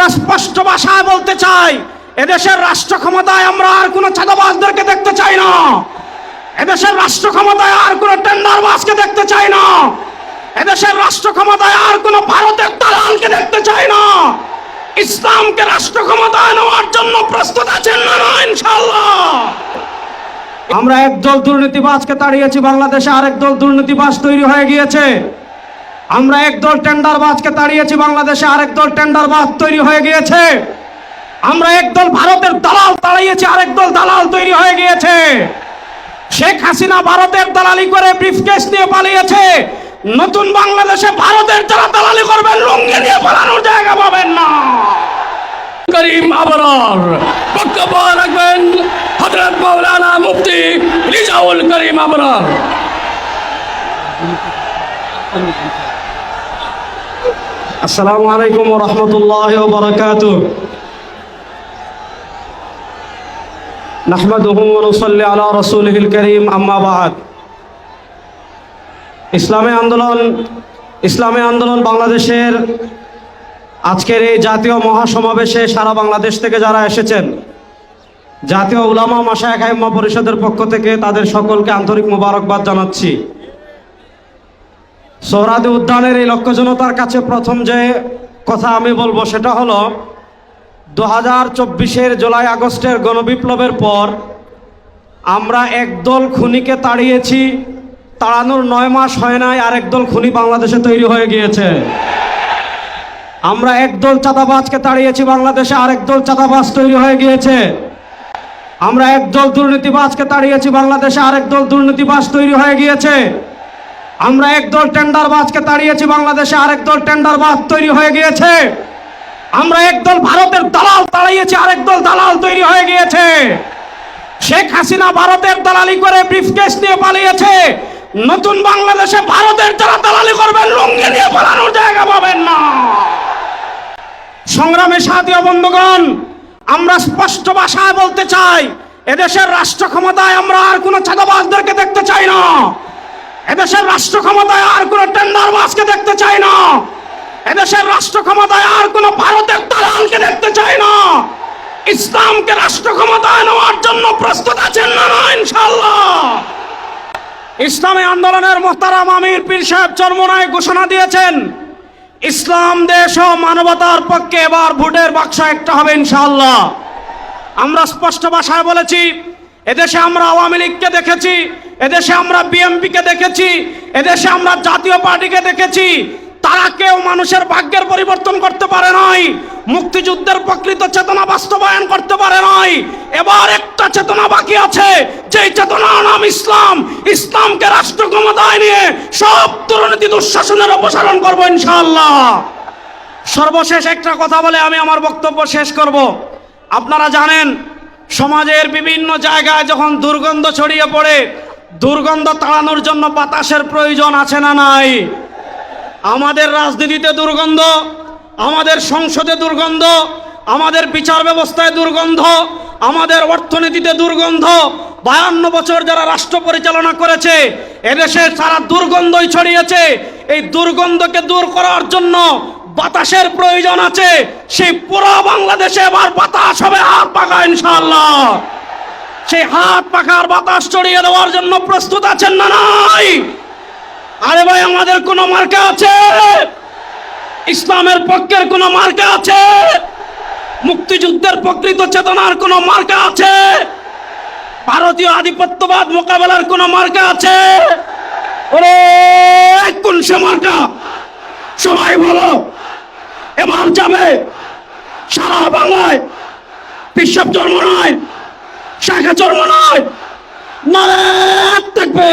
আমরা স্পষ্ট ভাষায় বলতে চাই, এদেশের রাষ্ট্র ক্ষমতায় আমরা আর কোনো চাঁদাবাজদেরকে দেখতে চাই না। এদেশের রাষ্ট্র ক্ষমতায় আর কোনো টেন্ডারবাজকে দেখতে চাই না। এদেশের রাষ্ট্র ক্ষমতায় আর কোনো ভারতের দালালকে দেখতে চাই না। ইসলামকে রাষ্ট্র ক্ষমতায় নেওয়ার জন্য প্রস্তুত আছেন না না ইনশাল্লাহ আমরা একদল দুর্নীতিবাজকে তাড়িয়েছি, বাংলাদেশে আরেক দল দুর্নীতিবাজ তৈরি হয়ে গিয়েছে। আমরা একদল টেন্ডারবাজকে তাড়িয়েছি, বাংলাদেশে আরেক দল টেন্ডারবাজ তৈরি হয়ে গিয়েছে। আমরা একদল ভারতের দালাল তাড়িয়েছি আরেক দল দালাল তৈরি হয়ে গিয়েছে। শেখ হাসিনা ভারতের দালালি করে ব্রিফকেস নিয়ে পালিয়েছে। নতুন বাংলাদেশে ভারতের যারা দালালি করবেন, লুঙ্গি নিয়ে পালানোর জায়গা পাবেন না। করিম আবরার, বক্তব্য রাখবেন হজরত মৌলানা মুফতি রিজাউল করিম আবরার। আসসালামু আলাইকুম রহমতুল্লাহ বরকাত নাহমাদুহু রসল্লি আলা রসুলহিল করিম আম্মাবাদ ইসলামী আন্দোলন ইসলামী আন্দোলন বাংলাদেশের আজকের এই জাতীয় মহাসমাবেশে সারা বাংলাদেশ থেকে যারা এসেছেন, জাতীয় উলামা মাসায় খাইম্মা পরিষদের পক্ষ থেকে তাদের সকলকে আন্তরিক মোবারকবাদ জানাচ্ছি। সোহরাদি উদ্যানের এই লক্ষ্য জনতার কাছে প্রথম যে কথা আমি বলব সেটা হলো দু হাজার চব্বিশের জুলাই আগস্টের গণবিপ্লবের পর আমরা একদল খুনিকে তাড়িয়েছি, তাড়ানোর নয় মাস হয় নাই আর একদল খুনি বাংলাদেশে তৈরি হয়ে গিয়েছে। আমরা একদল চাঁদাবাজকে তাড়িয়েছি, বাংলাদেশে আরেক দল চাঁদাবাজ তৈরি হয়ে গিয়েছে। আমরা একদল দুর্নীতিবাজকে তাড়িয়েছি, বাংলাদেশে আরেক দল দুর্নীতিবাজ তৈরি হয়ে গিয়েছে। আমরা একদল টেন্ডারবাজকে তাড়িয়েছি বাংলাদেশে, আরেক দল টেন্ডারবাজ তৈরি হয়ে গিয়েছে। আমরা একদল ভারতের দালাল তাড়িয়েছি, আরেক দল দালাল তৈরি হয়ে গিয়েছে। শেখ হাসিনা ভারতের দালালি করে ব্রিফকেস নিয়ে পালিয়েছে। নতুন বাংলাদেশে ভারতের যারা দালালি করবেন, লুঙ্গি নিয়ে পালানোর জায়গা পাবেন না। সংগ্রামে সাথীয় বন্ধুগণ, আমরা স্পষ্ট ভাষায় বলতে চাই, এদেশের রাষ্ট্র ক্ষমতায় আমরা আর কোনো চাঁদাবাজদেরকে দেখতে চাই না। এদেশের রাষ্ট্র ক্ষমতায় আর কোনো টেন্ডারবাজকে দেখতে চাই না। এদেশের রাষ্ট্র ক্ষমতায় আর কোনো ভারতের দালালকে দেখতে চাই না। ইসলামকে রাষ্ট্র ক্ষমতায় নেওয়ার জন্য প্রস্তুত আছেন না না ইনশাল্লাহ ইসলামী আন্দোলনের মোহতারাম আমির পীর সাহেব চরমনায় ঘোষণা দিয়েছেন, ইসলাম, দেশ ও মানবতার পক্ষে এবার ভোটের বাক্স একটা হবে, ইনশাআল্লাহ। আমরা স্পষ্ট ভাষায় বলেছি এদেশে আমরা আওয়ামী লীগকে দেখেছি, এদেশে আমরা বিএমপিকে দেখেছি, এদেশে আমরা জাতীয় পার্টিকে দেখেছি। তারা কেউ মানুষের ভাগ্যের পরিবর্তন করতে পারে নাই, মুক্তিযুদ্ধের প্রকৃত চেতনা বাস্তবায়ন করতে পারে নাই। এবার একটা চেতনা বাকি আছে, যেই চেতনার নাম ইসলাম। ইসলামকে রাষ্ট্র ক্ষমতায় নিয়ে সব দুর্নীতি দুঃশাসনের অপসারণ করব ইনশাআল্লাহ। সর্বশেষ একটা কথা বলে আমি আমার বক্তব্য শেষ করব। আপনারা জানেন সমাজের বিভিন্ন জায়গায় যখন দুর্গন্ধ ছড়িয়ে পড়ে, দুর্গন্ধ তাড়ানোর জন্য বাতাসের প্রয়োজন আছে না নাই? আমাদের রাজনীতিতে দুর্গন্ধ, আমাদের সংসদে দুর্গন্ধ, আমাদের বিচার ব্যবস্থায় দুর্গন্ধ, আমাদের অর্থনীতিতে দুর্গন্ধ, বায়ান্ন বছর যারা রাষ্ট্র পরিচালনা করেছে, এদেশে সারা দুর্গন্ধই ছড়িয়েছে। এই দুর্গন্ধকে দূর করার জন্য বাতাসের প্রয়োজন আছে, সেই পুরো বাংলাদেশে এবার বাতাস হবে হাত পাকা ইনশাল্লাহ সেই হাত পাখার বাতাস ছড়িয়ে দেওয়ার জন্য প্রস্তুত আছেন না নাই? আরে ভাই, আমাদের কোনো মার্কা আছে? ইসলামের পক্ষের কোনো মার্কা আছে? মুক্তিযুদ্ধের প্রকৃত চেতনার কোনো মার্কা আছে? ভারতীয় আধিপত্যবাদ মোকাবেলার কোনো মার্কা আছে? ওরে, কোন সে মার্কা? সবাই বলো। এবার যাবে। সারা বাংলায় বিশ্ব জন্ম নয় শাখা জন্ম নয় নারায়ণ থাকবে।